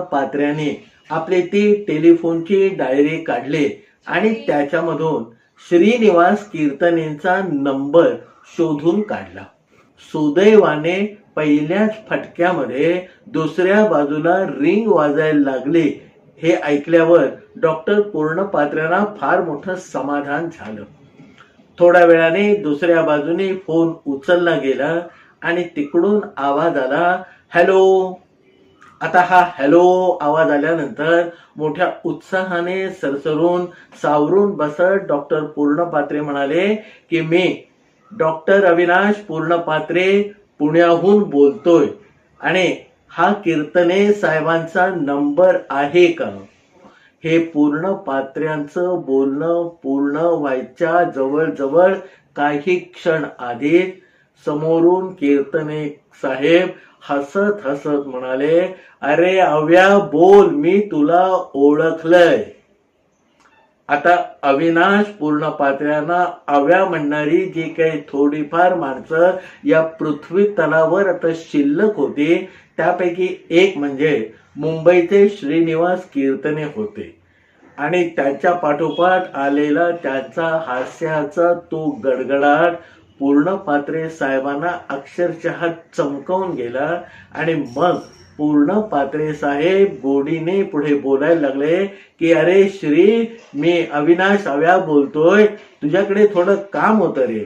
पात्र्याने आपली ती टेलिफोनची डायरी काढली आणि त्याच्यामधून श्रीनिवास कीर्तनेचा नंबर शोधून काढला. सुदैवाने पहिल्याच फटक्यामध्ये दुसऱ्या बाजूला रिंग वाजायला लागली. हे ऐकल्यावर डॉक्टर पूर्णपात्र्यांना फार मोठं समाधान झालं. थोड्या वेळाने दुसऱ्या बाजूने फोन उचलला गेला आणि तिकडून आवाज आला हॅलो. आता हा हॅलो आवाज आल्यानंतर मोठ्या उत्साहाने सरसरून सावरून बसत डॉक्टर पूर्णपात्रे म्हणाले की मी डॉक्टर अविनाश पूर्णपात्रे पुण्याहून बोलतोय आणि हा कीर्तने साहेबांचा नंबर आहे का? हे पूर्ण पात्र्यांचं बोलणं पूर्ण व्हायच्या जवळजवळ काही क्षण आधी समोरून कीर्तने साहेब हसत हसत म्हणाले अरे अव्या बोल मी तुला ओळखलंय. आता अविनाश पूर्ण पात्र्यांना अव्या म्हणणारी जी काही थोडीफार माणसं या पृथ्वी तलावर आता शिल्लक होती त्यापैकी एक म्हणजे मुंबईचे श्रीनिवास कीर्तने होते. आणि त्याच्या पाठोपाठ आलेला त्याचा हास्याचा तो गडगडाट पूर्ण पात्रे साहेबांना अक्षरशः चमकवून गेला आणि मग पूर्ण पात्रे साहेब गोडीने पुढे बोलायला लागले की अरे श्री मी अविनाश अव्या बोलतोय. तुझ्याकडे थोडं काम होतं रे.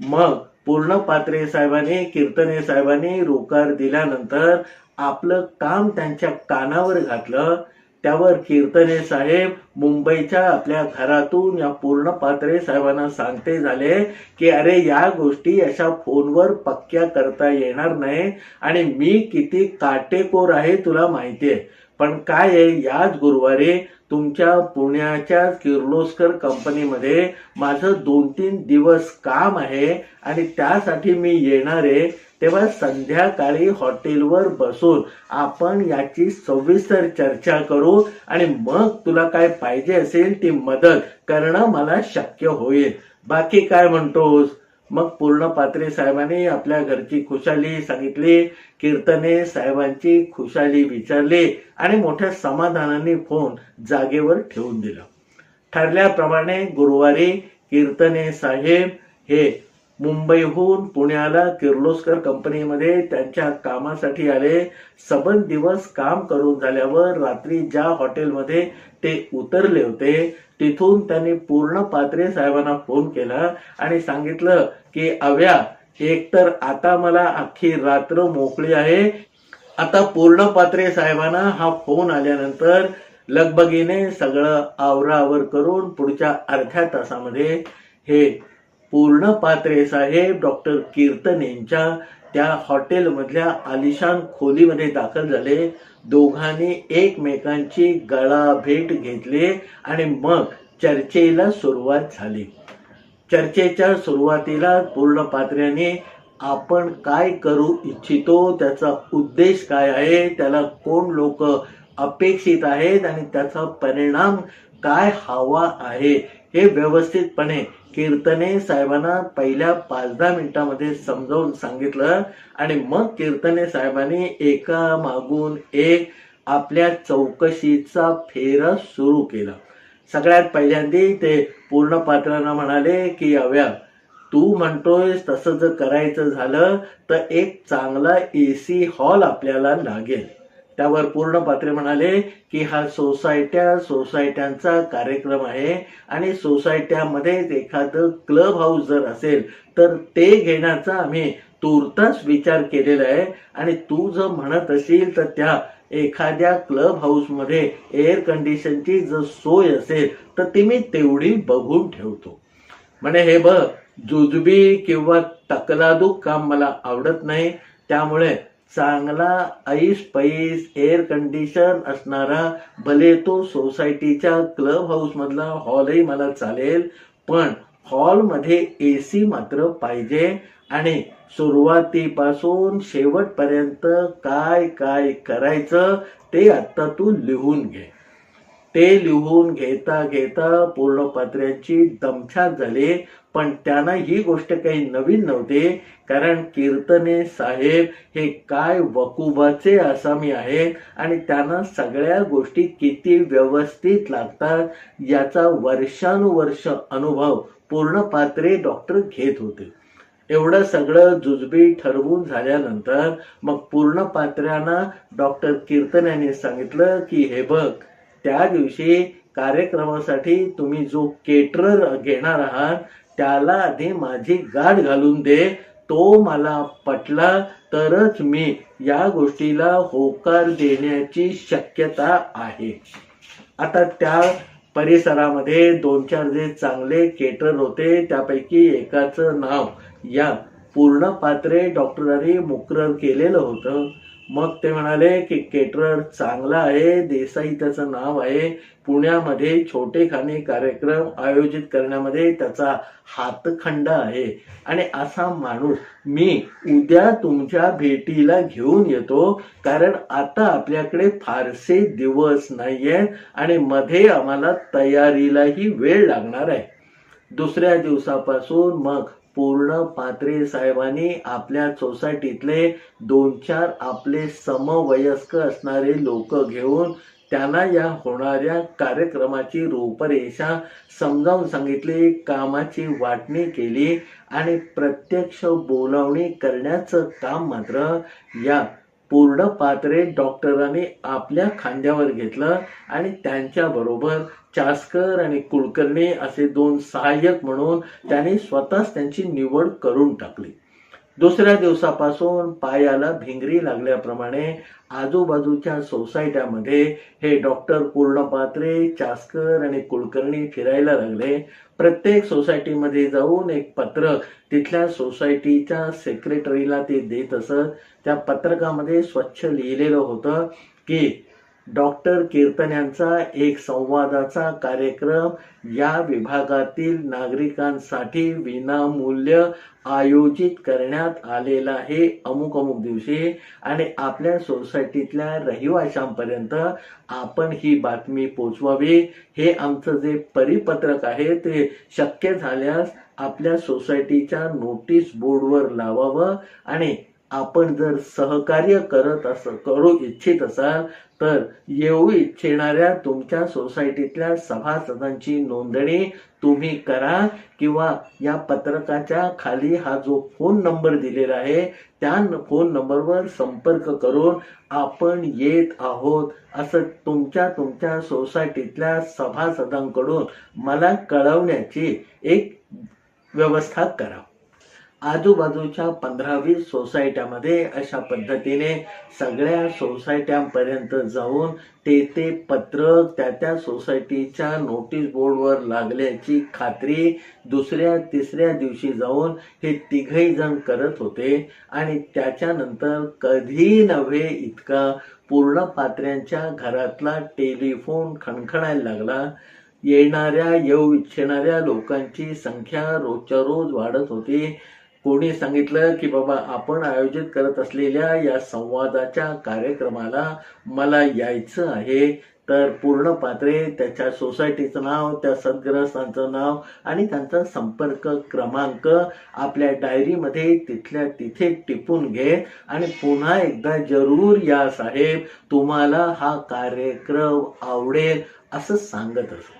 मग पूर्ण पात्रे साहेबांनी कीर्तने साहेबांनी रोकार दिल्यानंतर आपलं काम त्यांच्या कानावर घातलं. त्यावर कीर्तने साहेब मुंबईच्या आपल्या घरातून या पूर्ण पात्रे साहेबांना सांगते झाले की अरे या गोष्टी अशा फोनवर पक्क्या करता येणार नाही आणि मी किती काटेकोर आहे तुला माहितीये. पण काय आहे याच गुरुवारी तुमच्या पुण्याच्या किर्लोस्कर कंपनीमध्ये माझं दोन तीन दिवस काम आहे आणि त्यासाठी मी येणार आहे. तेव्हा संध्याकाळी हॉटेलवर बसून आपण याची सविस्तर चर्चा करू आणि मग तुला काय पाहिजे असेल ती मदत करणं मला शक्य होईल. बाकी काय म्हणतोस? मग पूर्ण पात्रे साहेबांनी आपल्या घरची खुशाली सांगितली कीर्तने साहेबांची खुशाली विचारली आणि मोठ्या समाधानाने फोन जागेवर ठेवून दिला. ठरल्याप्रमाणे गुरुवारी कीर्तने साहेब हे मुंबईहून पुण्याला किर्लोस्कर कंपनीमध्ये त्यांच्या कामासाठी आले. सबन दिवस काम करून झाल्यावर रात्री ज्या हॉटेलमध्ये ते उतरले होते तिथून त्यांनी पूर्ण पात्रे साहेबांना फोन केला आणि सांगितलं की अव्या एकतर आता मला अख्खी रात्र मोकळी आहे. आता पूर्ण पात्रे साहेबांना हा फोन आल्यानंतर लगबगीने सगळं आवराआवर करून पुढच्या अर्ध्या तासामध्ये हे पूर्ण पात्रे साहेब डॉक्टर कीर्तन यांच्या त्या हॉटेलमधल्या आलिशान खोलीमध्ये दाखल झाले. दोघांनी एकमेकांची गळा भेट घेतली आणि मग चर्चेला सुरुवात झाली. चर्चेच्या सुरुवातीला पूर्ण पात्र्याने आपण काय करू इच्छितो त्याचा उद्देश काय आहे त्याला कोण लोक अपेक्षित आहेत आणि त्याचा परिणाम काय हवा आहे हे व्यवस्थितपणे कीर्तने साहेबांना पहिल्या पाच दहा मिनिटांमध्ये समजावून सांगितलं आणि मग कीर्तने साहेबांनी एका मागून एक आपल्या चौकशीचा फेरा सुरू केला. सगळ्यात पहिल्यांदी ते पूर्ण पात्रांना म्हणाले की अव्या तू म्हणतोयस तसं जर करायचं झालं तर एक चांगला एसी हॉल आपल्याला लागेल. त्यावर पूर्ण पात्रे म्हणाले की हा सोसायट्या सोसायट्यांचा कार्यक्रम आहे. आणि सोसायट्यामध्येच एखादं क्लब हाऊस जर असेल तर ते घेण्याचा आम्ही तुर्तास विचार केलेला आहे. आणि तू जर म्हणत असेल तर त्या एखाद्या क्लब हाऊसमध्ये एअर कंडिशनची जर सोय असेल तर ती मी तेवढी बघून ठेवतो. म्हणे हे बघ जुजबी किंवा तकलादूक काम मला आवडत नाही. त्यामुळे चांगला ऐस पैस एअर कंडिशन असणारा भले तो सोसायटीच्या क्लब हाऊस मधला हॉलही मला चालेल. पण हॉलमध्ये एसी मात्र पाहिजे. आणि सुरुवातीपासून शेवटपर्यंत काय काय करायचं ते आता तू लिहून घे. ते लिहून घेता घेता पूर्ण पात्र्यांची दमछाक झाली. पण त्यांना ही गोष्ट काही नवीन नव्हते कारण कीर्तने साहेब हे काय वकुबाचे आसामी आहेत आणि त्यांना सगळ्या गोष्टी किती व्यवस्थित लागतात याचा वर्षानुवर्ष अनुभव पूर्ण पात्रे डॉक्टर घेत होते. एवढं सगळं जुजबी ठरवून झाल्यानंतर मग पूर्ण पात्र्यांना डॉक्टर कीर्तन यांनी सांगितलं की हे बघ त्या दिवशी कार्यक्रमासाठी तुम्ही जो केटरर घेणार आहात त्याला आधी माझी गाठ घालून दे. तो मला पटला तरच मी या गोष्टीला होकार देण्याची शक्यता आहे. आता त्या परिसरामध्ये दोन चार जे चांगले केटर होते त्यापैकी एकाचं नाव या पूर्ण पात्रे डॉक्टरांनी मुकरर केलेलं होतं. मग ते म्हणाले की केटरर चांगला आहे देसाई त्याचं नाव आहे. पुण्यामध्ये छोटेखानी कार्यक्रम आयोजित करण्यामध्ये त्याचा हातखंड आहे. आणि असा माणूस मी उद्या तुमच्या भेटीला घेऊन येतो कारण आता आपल्याकडे फारसे दिवस नाहीये आणि मध्ये आम्हाला तयारीलाही वेळ लागणार आहे. दुसऱ्या दिवसापासून मग पूर्ण पात्रे साहेबांनी आपल्या सोसायटीतले दोन चार आपले समवयस्क असणारे लोक घेऊन त्यांना या होणाऱ्या कार्यक्रमाची रूपरेषा समजावून सांगितली कामाची वाटणी केली आणि प्रत्यक्ष बोलावणी करण्याचं काम मात्र या पूर्ण पात्रे डॉक्टरांनी आपल्या खांद्यावर घेतलं आणि त्यांच्या बरोबर चास्कर आणि कुलकर्णी असे दोन सहाय्यक म्हणून त्यांनी स्वतःच त्यांची निवड करून टाकली. दुसऱ्या दिवसापासून पायाला भिंगरी लागल्याप्रमाणे आजूबाजूच्या सोसायट्यामध्ये हे डॉक्टर पूर्णपात्रे चास्कर आणि कुलकर्णी फिरायला लागले. प्रत्येक सोसायटीमध्ये जाऊन एक पत्रक तिथल्या सोसायटीच्या सेक्रेटरीला ते देत असत. त्या पत्रकामध्ये स्वच्छ लिहिलेलं होतं की डॉक्टर कीर्तन यांचा एक संवादाचा कार्यक्रम या विभागातील नागरिकांसाठी विनामूल्य आयोजित करण्यात आलेला आहे. अमुक अमुक दिवशी आणि आपल्या सोसायटीतल्या रहिवाशांपर्यंत आपण ही बातमी पोचवावी. हे आमचं जे परिपत्रक आहे ते शक्य झाल्यास आपल्या सोसायटीच्या नोटीस बोर्डवर लावावं आणि आपण जर सहकार्य करत असं करू इच्छित असाल तर येऊ इच्छिणाऱ्या तुमच्या सोसायटीतल्या सभासदांची नोंदणी तुम्ही करा किंवा या पत्रकाच्या खाली हा जो फोन नंबर दिलेला आहे त्या फोन नंबरवर संपर्क करून आपण येत आहोत असं तुमच्या तुमच्या सोसायटीतल्या सभासदांकडून मला कळवण्याची एक व्यवस्था करा. आजूबाजूच्या पंधरा वीस सोसायट्यामध्ये अशा पद्धतीने सगळ्या सोसायट्यांपर्यंत जाऊन ते ते पत्र त्या त्या सोसायटीच्या नोटीस बोर्डवर लागल्याची खात्री दुसऱ्या तिसऱ्या दिवशी जाऊन हे तिघही जण करत होते. आणि त्याच्यानंतर कधी नव्हे इतका पूर्ण पात्र्यांच्या घरातला टेलिफोन खणखणायला लागला. येणाऱ्या येऊ इच्छिणाऱ्या लोकांची संख्या रोजच्या रोज वाढत होती. कोणी सांगितलं की बाबा आपण आयोजित करत असलेल्या या संवादाच्या कार्यक्रमाला मला यायचं आहे तर पूर्ण पात्रे त्याच्या सोसायटीचं नाव त्या सद्ग्रस्तांचं नाव आणि त्यांचा संपर्क क्रमांक आपल्या डायरीमध्ये तिथल्या तिथे टिपून घे आणि पुन्हा एकदा जरूर या साहेब तुम्हाला हा कार्यक्रम आवडेल असं सांगत असत.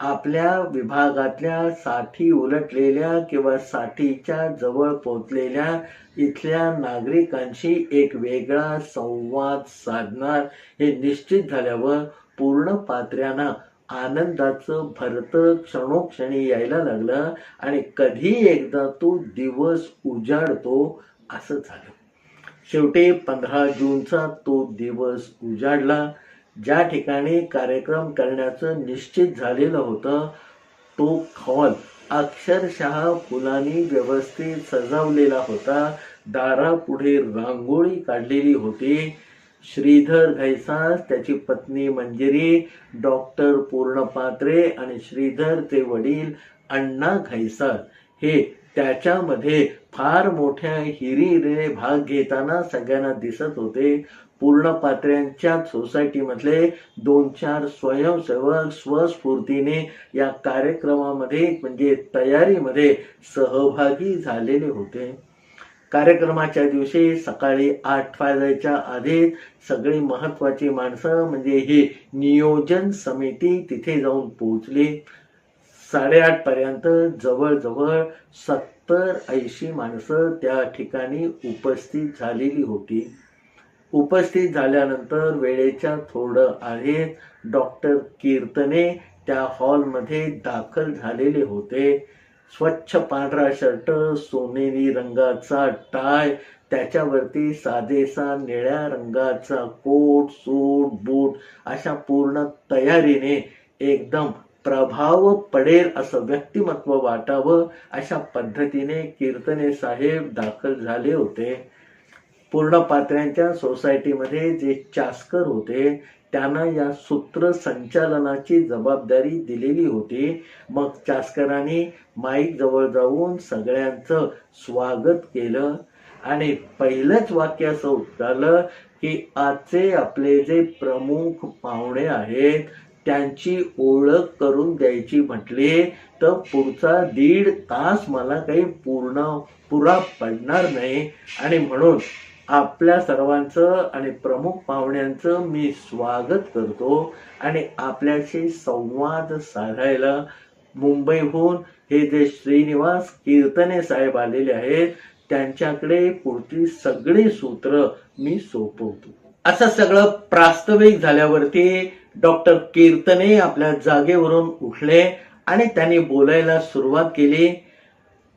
आपल्या विभागातल्या साठी उलटलेल्या किंवा साठीच्या जवळ पोचलेल्या इथल्या नागरिकांशी एक वेगळा संवाद साधणार हे निश्चित झाल्यावर पूर्ण पात्र्यांना आनंदाचं भरत क्षणोक्षणी यायला लागलं आणि कधी एकदा तो दिवस उजाडतो असं झालं. शेवटी पंधरा जूनचा तो दिवस उजाडला. ज्या ठिकाणी कार्यक्रम करण्याचं निश्चित झालेलं होतं तो हॉल अक्षरशः फुलांनी व्यवस्थित सजवलेला होता. दारापुढे रांगोळी काढलेली होती. श्रीधर घैसास त्याची पत्नी मंजिरी डॉक्टर पूर्णपात्रे आणि श्रीधरचे वडील अण्णा घैसास हे त्याच्यामध्ये फार मोठ्या हिरीने भाग घेताना सगळ्यांना दिसत होते. पूर्ण पात्र्यांच्या सोसायटीमधले दोन चार स्वयंसेवक स्वस्फूर्तीने या कार्यक्रमामध्ये म्हणजे तयारीमध्ये सहभागी झालेले होते. कार्यक्रमाच्या दिवशी सकाळी आठ वाजायच्या आधी सगळी महत्वाची माणसं म्हणजे ही नियोजन समिती तिथे जाऊन पोहोचली. साडेआठ पर्यंत जवळजवळ सत्तर ऐंशी माणसं त्या ठिकाणी उपस्थित झालेली होती. उपस्थित झाल्यानंतर वेळेच्या थोडं आहेत. डॉक्टर कीर्तने त्या हॉलमध्ये दाखल झालेले होते. स्वच्छ पांढरा शर्ट सोनेरी रंगाचा टाय त्याच्यावरती साधेसा निळ्या रंगाचा कोट सूट बूट अशा पूर्ण तयारीने एकदम प्रभाव पडेल असं व्यक्तिमत्व वाटावं अशा पद्धतीने कीर्तने साहेब दाखल झाले होते. पूर्ण पात्र्यांच्या सोसायटीमध्ये जे चास्कर होते त्यांना या सूत्र संचालनाची जबाबदारी दिलेली होती. मग चास्करांनी माईक जवळ जाऊन सगळ्यांचं स्वागत केलं. आणि पहिलंच वाक्य असं झालं की आजचे आपले जे प्रमुख पाहुणे आहेत त्यांची ओळख करून द्यायची म्हटली तर पुढचा दीड तास मला काही पूर्ण पुरा पडणार नाही. आणि म्हणून आपल्या सर्वांचं आणि प्रमुख पाहुण्यांचं मी स्वागत करतो आणि आपल्याशी संवाद साधायला मुंबईहून हे जे श्रीनिवास कीर्तने साहेब आलेले आहेत त्यांच्याकडे पुढची सगळी सूत्र मी सोपवतो. असं सगळं प्रास्ताविक झाल्यावरती डॉक्टर कीर्तने आपल्या जागेवरून उठले आणि त्यांनी बोलायला सुरुवात केली.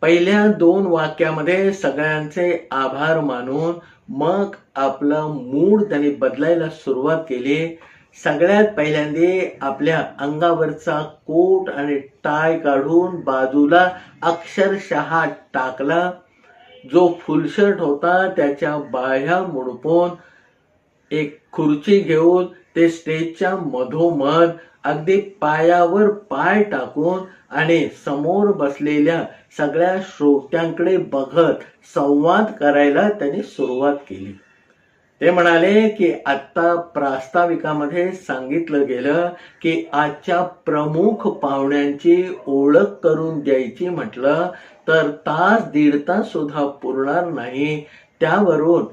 पहिल्या दोन वाक्यामध्ये सगळ्यांचे आभार मानून मग आपलं मूड त्यांनी बदलायला सुरुवात केली. सगळ्यात पहिल्यांदा आपल्या अंगावरचा कोट आणि टाय काढून बाजूला अक्षरशः टाकला. जो फुलशर्ट होता त्याच्या बाह्या मुडपून एक खुर्ची घेऊन ते स्टेजच्या मधोमध अगदी पायावर पाय टाकून आणि समोर बसलेल्या सगळ्या श्रोत्यांकडे बघत संवाद करायला त्यांनी सुरुवात केली. ते म्हणाले की आता प्रास्ताविकामध्ये सांगितलं गेलं की आजच्या प्रमुख पाहुण्यांची ओळख करून द्यायची म्हटलं तर तास दीड तास सुद्धा पुरणार नाही. त्यावरून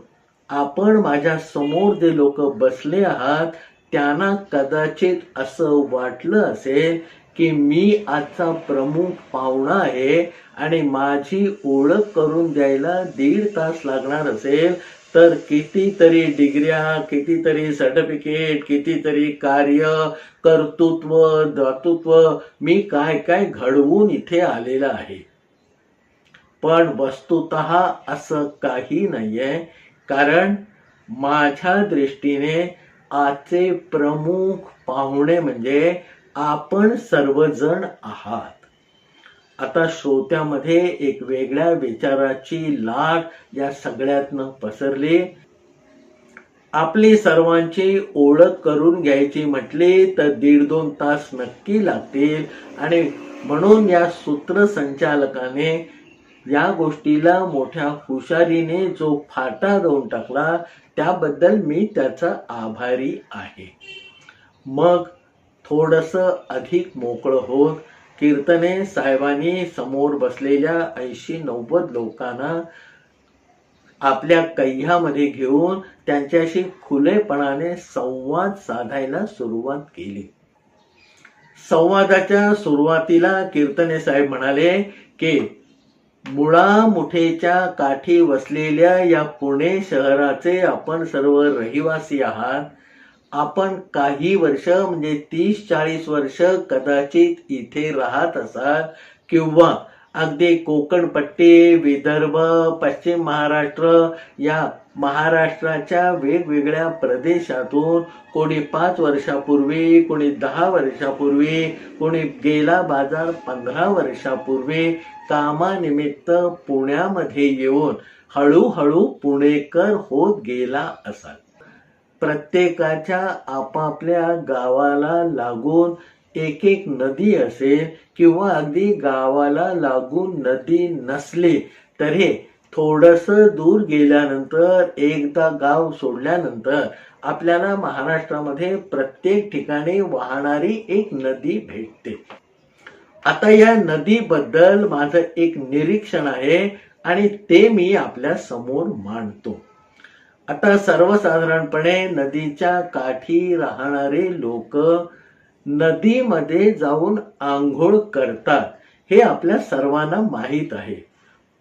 आपण माझ्यासमोर जे लोक बसले आहात त्यांना कदाचित असं वाटलं असेल की मी आजचा प्रमुख पाहुणा आहे आणि माझी ओळख करून द्यायला दीड तास लागणार असेल तर कितीतरी डिग्र्या कितीतरी सर्टिफिकेट कितीतरी कार्य कर्तृत्व दातृत्व मी काय काय घडवून इथे आलेलं आहे. पण वस्तुत असं काही नाहीये कारण माझ्या दृष्टीने आजचे प्रमुख पाहुणे म्हणजे आपण सर्वजण आहात. आता श्रोत्यामध्ये एक वेगळ्या विचाराची लाट या सगळ्यातनं पसरली. आपली सर्वांची ओळख करून घ्यायची म्हटली तर दीड दोन तास नक्की लागतील आणि म्हणून या सूत्रसंचालकाने या गोष्टीला मोठ्या हुशारीने जो फाटा देऊन टाकला त्याबद्दल मी त्याचा आभारी आहे. मग थोडस अधिक मोकळं होत कीर्तने साहेबांनी समोर बसलेल्या ऐंशी नव्वद लोकांना आपल्या कह्यामध्ये घेऊन त्यांच्याशी खुलेपणाने संवाद साधायला सुरुवात केली. संवादाच्या सुरुवातीला कीर्तने साहेब म्हणाले की मुळा मुठेच्या काठी वसलेल्या या पुणे शहराचे आपण सर्व रहिवासी आहात. आपण काही वर्ष म्हणजे तीस चाळीस वर्ष कदाचित इथे राहत असाल किंवा अगदी कोकणपट्टी विदर्भ पश्चिम महाराष्ट्र या महाराष्ट्राच्या वेगवेगळ्या प्रदेशातून कोणी पाच वर्षापूर्वी कोणी दहा वर्षापूर्वी कोणी गेला बाजार पंधरा वर्षापूर्वी कामानिमित्त पुण्यामध्ये येऊन हळूहळू पुणेकर होत गेला असाल. प्रत्येकाच्या आपापल्या गावाला लागून एक एक नदी असेल किंवा अगदी गावाला लागून नदी नसली तरी थोडस दूर गेल्यानंतर एकदा गाव सोडल्यानंतर आपल्याला महाराष्ट्रामध्ये प्रत्येक ठिकाणी वाहणारी एक नदी भेटते. आता या नदीबद्दल माझं एक निरीक्षण आहे आणि ते मी आपल्यासमोर मांडतो. आता सर्वसाधारणपणे नदीच्या काठी राहणारे लोक नदीमध्ये जाऊन आंघोळ करतात. हे आपल्या सर्वांना माहीत आहे.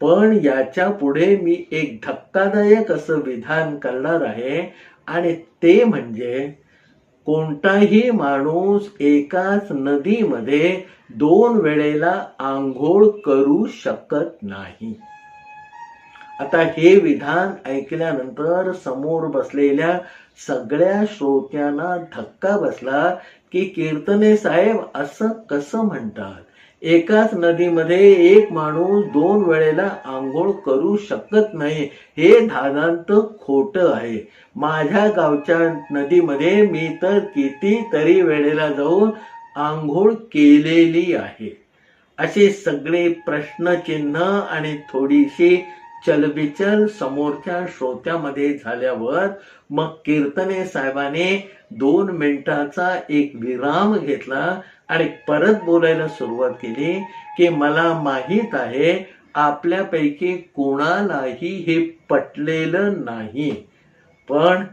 पण याच्यापुढे मी एक धक्कादायक असं विधान करणार आहे आणि ते म्हणजे कोणताही माणूस एकाच नदीमध्ये दोन वेळेला आंघोळ करू शकत नाही. आता हे विधान ऐकल्यानंतर समोर बसलेल्या सगळ्या श्रोत्यांना धक्का बसला की कीर्तने साहेब असं कसं म्हणतात? एकाच नदीमध्ये एक माणूस दोन वेळेला आंघोळ करू शकत नाही हे धादांत खोट आहे. माझ्या गावच्या नदीमध्ये मी तर कितीतरी वेळेला जाऊन आंघोळ केलेली आहे. असे सगळे प्रश्नचिन्ह आणि थोडीशी चलबिचल समोरच्या श्रोत्यामध्ये झाल्यावर मग कीर्तने साहेबाने दोन मिनिटाचा एक विराम घेतला आणि परत बोलायला सुरुवात केली की मला माहीत आहे आपल्यापैकी कोणालाही हे पटलेलं नाही. पण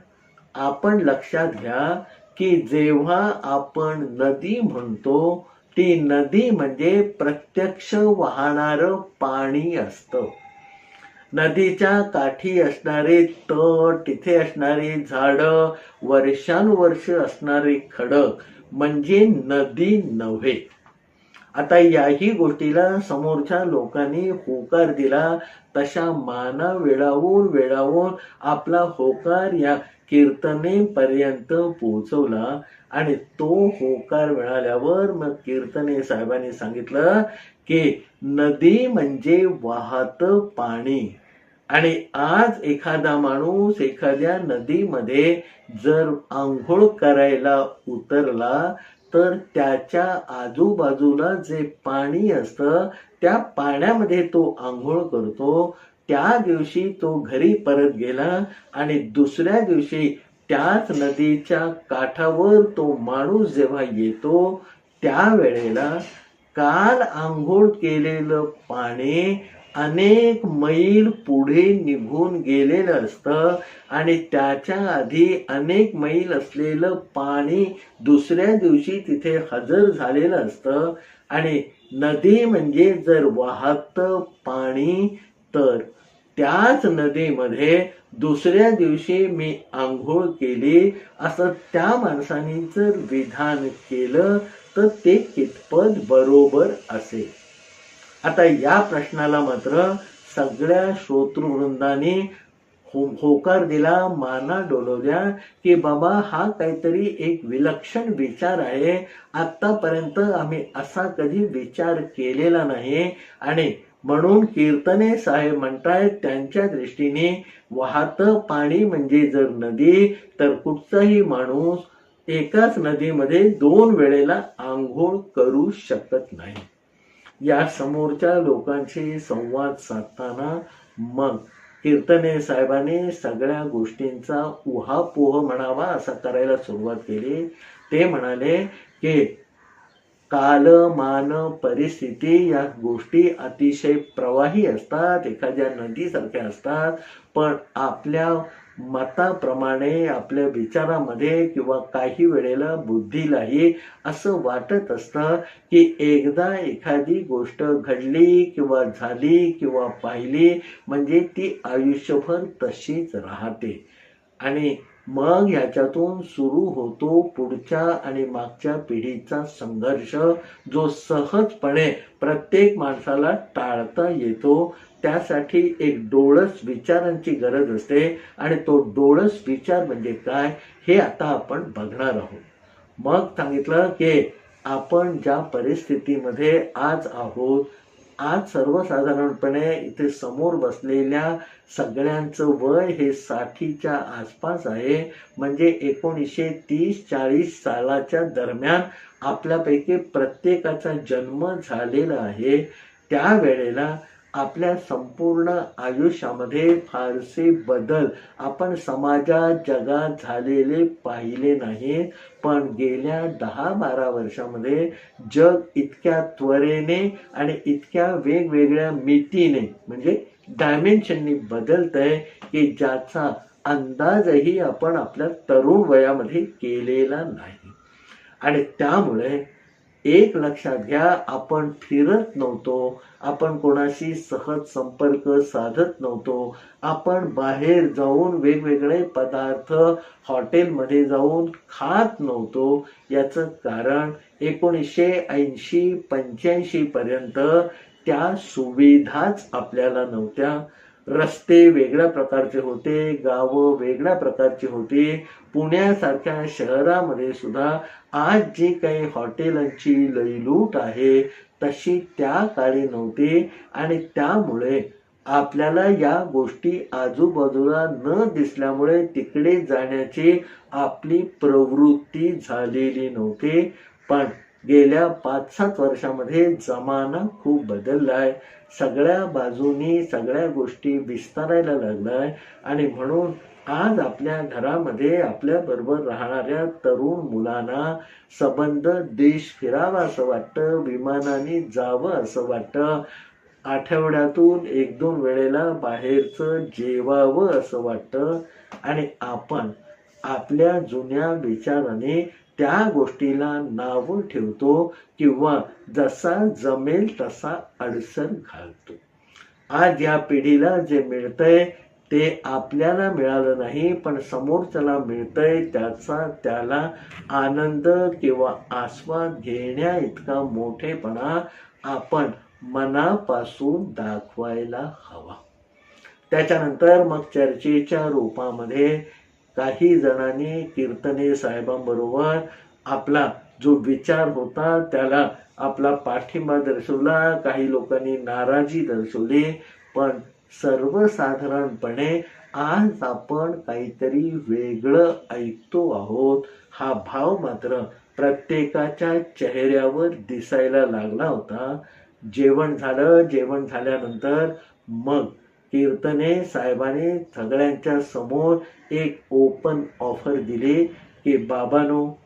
आपण लक्षात घ्या की जेव्हा आपण नदी म्हणतो ती नदी म्हणजे प्रत्यक्ष वाहणारं पाणी असतं. नदीच्या काठी असणारे तट तिथे असणारी झाडं वर्षानुवर्ष असणारे खडक म्हणजे नदी नव्हे. आता याही गोष्टीला समोरच्या लोकांनी होकार दिला तशा माना वेळावून वेळावून आपला होकार या कीर्तनेपर्यंत पोहोचवला आणि तो होकार मिळाल्यावर मग कीर्तने साहेबांनी सांगितलं की नदी म्हणजे वाहत पाणी. आणि आज एखादा माणूस एखाद्या नदीमध्ये जर आंघोळ करायला उतरला तर त्याच्या आजूबाजूला जे पाणी असतं त्या पाण्यामध्ये तो आंघोळ करतो. त्या दिवशी तो घरी परत गेला आणि दुसऱ्या दिवशी त्याच नदीच्या काठावर तो माणूस जेव्हा येतो त्यावेळेला काल आंघोळ केलेलं पाणी अनेक मैल पुढे निघून गेलेलं असतं आणि त्याच्या आधी अनेक मैल असलेलं पाणी दुसऱ्या दिवशी तिथे हजर झालेलं असतं. आणि नदी म्हणजे जर वाहत पाणी तर त्याच नदीमध्ये दुसऱ्या दिवशी मी आंघोळ केली. असं त्या माणसाने जर विधान केलं तर ते कितपत बरोबर असेल? आता या प्रश्नाला मात्र सगळ्या श्रोतृवृंदाने हो होकार दिला माना डोलवल्या की बाबा हा काहीतरी एक विलक्षण विचार आहे. आतापर्यंत आम्ही असा कधी विचार केलेला नाही. आणि म्हणून कीर्तने साहेब म्हणतायत त्यांच्या दृष्टीने वाहत पाणी म्हणजे जर नदी तर कुठचाही माणूस एकाच नदीमध्ये दोन वेळेला आंघोळ करू शकत नाही. या समोरच्या लोकांशी संवाद साधताना मग कीर्तने साहेबांनी सगळ्या गोष्टींचा उहापोह म्हणावा असा करायला सुरुवात केली. ते म्हणाले की काल मान परिस्थिती या गोष्टी अतिशय प्रवाही असतात एखाद्या नदीसारख्या असतात पण आपल्या मताप्रमाणे आपल्या विचारामध्ये किंवा काही वेळेला बुद्धीलाही असं वाटत असतं की एकदा एखादी गोष्ट घडली किंवा झाली किंवा पाहिली म्हणजे ती आयुष्यभर तशीच राहते. आणि मग याच्यातून सुरू होतो पुढच्या आणि मागच्या पिढीचा संघर्ष जो सहजपणे प्रत्येक माणसाला टाळता येतो. त्यासाठी एक डोळस विचारांची गरज असते. आणि तो डोळस विचार म्हणजे काय हे आता आपण बघणार आहोत. मग सांगितलं की आपण ज्या परिस्थितीमध्ये आज आहोत आज सर्वसाधारणपणे इथे समोर बसलेल्या सगळ्यांचं वय हे साठीच्या आसपास आहे. म्हणजे एकोणीसशे तीस चाळीस सालाच्या दरम्यान आपल्यापैकी प्रत्येकाचा जन्म झालेला आहे. त्यावेळेला आपल्या संपूर्ण आयुष्यामध्ये फारसे बदल आपण समाजात जगात झालेले पाहिले नाही. पण गेल्या दहा बारा वर्षामध्ये जग इतक्या त्वरेने आणि इतक्या वेगवेगळ्या मितीने म्हणजे डायमेन्शननी बदलतंय की ज्याचा अंदाजही आपण आपल्या तरुण वयामध्ये केलेला नाही. आणि त्यामुळे एक लक्षात घ्या आपण फिरत नव्हतो आपण कोणाशी सहज संपर्क साधत नव्हतो आपण बाहेर जाऊन वेगवेगळे पदार्थ हॉटेलमध्ये जाऊन खात नव्हतो. याचं कारण एकोणीसशे ऐंशी पंच्याऐंशी पर्यंत त्या सुविधाच आपल्याला नव्हत्या. रस्ते वेगळ्या प्रकारचे होते गावं वेगळ्या प्रकारची होती. पुण्यासारख्या शहरामध्ये सुद्धा आज जी काही हॉटेलांची लईलूट आहे तशी त्या काळी नव्हती. आणि त्यामुळे आपल्याला या गोष्टी आजूबाजूला न दिसल्यामुळे तिकडे जाण्याची आपली प्रवृत्ती झालेली नव्हती. पण गेल्या पाच सात वर्षामध्ये जमाना खूप बदललाय. सगळ्या बाजूनी सगळ्या गोष्टी विस्तारायला लागलाय. आणि म्हणून आज आपल्या घरामध्ये आपल्या बरोबर राहणाऱ्या तरुण मुलांना संबंध देश फिरावा असं वाटतं विमानाने जावं असं वाटतं. आठवड्यातून एक दोन वेळेला बाहेरचं जेवावं असं वाटतं. आणि आपण आपल्या जुन्या विचाराने त्या गोष्टीला नावं ठेवतो किंवा जसा जमेल तसा अडचण घालतो. आज या पिढीला जे मिळतंय ते आपल्याला मिळालं नाही पण समोरच्याला मिळतंय त्याचा त्याला आनंद किंवा आस्वाद घेण्या इतका मोठेपणा आपण मनापासून दाखवायला हवा. त्याच्यानंतर मग चर्चेच्या रूपामध्ये काही जणांनी कीर्तने साहेबांबरोबर आपला जो विचार होता त्याला आपला पाठिंबा दर्शवला. काही लोकांनी नाराजी दर्शवली पण सर्वसाधारणपणे आज आपण काहीतरी वेगळं ऐकतो आहोत. हा भाव मात्र प्रत्येकाच्या चेहऱ्यावर दिसायला लागला होता. जेवण झालं जेवण झाल्यानंतर मग कीर्तने साहेबाने सगळ्यांच्या समोर एक ओपन ऑफर दिली की बाबानो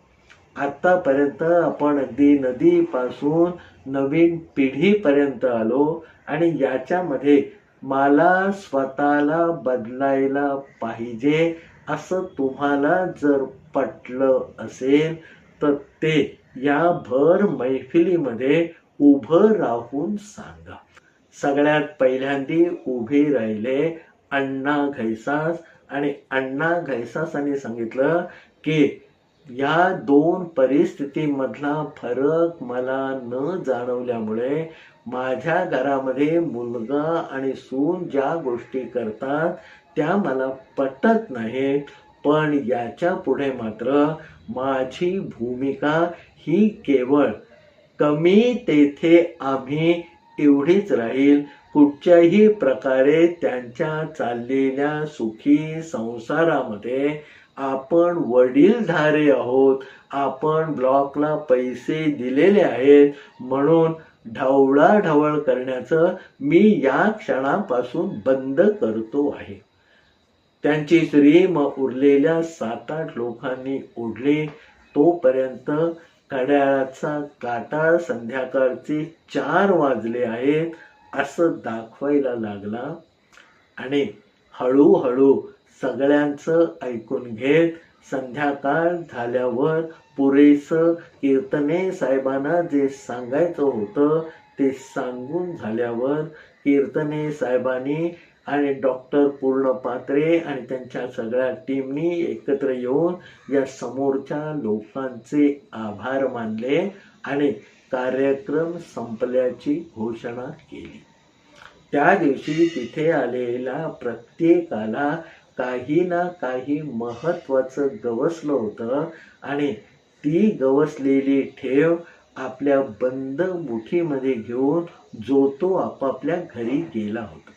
आतापर्यंत आपण अगदी नदीपासून नवीन पिढीपर्यंत आलो आणि याच्यामध्ये मला स्वतःला बदलायला पाहिजे असं तुम्हाला जर पटलं असेल तर ते या भर मैफिलीमध्ये उभं राहून सांगा. सगळ्यात पहिल्यांदी उभे राहिले अण्णा घैसास. आणि अण्णा घैसासांनी सांगितलं की या दोन परिस्थितीमधला फरक मला न जाणवल्यामुळे माझ्या घरामध्ये मुलगा आणि सून ज्या गोष्टी करतात त्या मला पटत नाहीत. पण याच्यापुढे मात्र माझी भूमिका ही केवळ कमी तेथे आम्ही एवढीच राहील. कुठच्याही प्रकारे त्यांच्या चाललेल्या सुखी संसारामध्ये आपण वडीलधारे आहोत. आपण ब्लॉकला पैसे दिलेले आहेत. म्हणून ढवळाढवळ करण्याचं मी या क्षणापासून बंद करतो आहे. त्यांची स्त्री मग उरलेल्या सात आठ लोकांनी ओढली. तोपर्यंत घड्याळाचा काटा संध्याकाळचे चार वाजले आहेत असं दाखवायला लागला. आणि हळूहळू सगळ्यांचं ऐकून घेत संध्याकाळ झाल्यावर पुरेसं कीर्तने साहेबांना जे सांगायचं होतं ते सांगून झाल्यावर कीर्तने साहेबांनी आणि डॉक्टर पूर्ण पात्रे आणि त्यांच्या सगळ्या टीमनी एकत्र येऊन या समोरच्या लोकांचे आभार मानले आणि कार्यक्रम संपल्याची घोषणा केली. त्या दिवशी तिथे आलेल्या प्रत्येकाला काही ना काही महत्वाचं गवसलं होतं आणि ती गवसलेली ठेव आपल्या बंद मुठीमध्ये घेऊन जो तो आपापल्या घरी गेला होता.